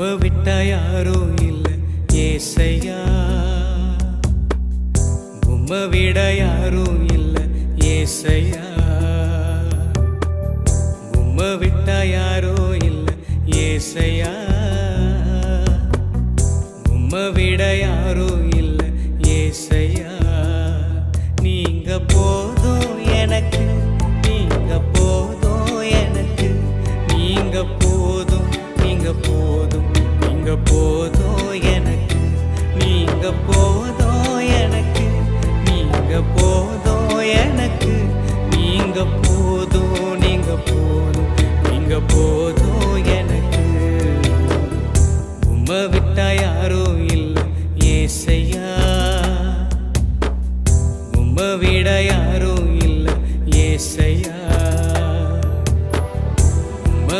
உம்மை விட்டா யாரும் இல்லை ஏசையா. உம்ம விட யாரோ இல்லை ஏசையா. உம்ம விட்டா யாரோ இல்லை ஏசையா. உம்ம விட யாரோ இல்லை ஏசையா. நீங்க போதும் எனக்கு நீங்க போதும் எனக்கு. நீங்க போதும் நீங்க போதும். நீங்க போதோ எனக்கு நீங்க போதோ எனக்கு நீங்க போதோ எனக்கு நீங்க போதோ நீங்க போதோ நீங்க போதோ எனக்கு. உம்ம விட்டா யாரும் இல்லை ஏசையா. உம்ம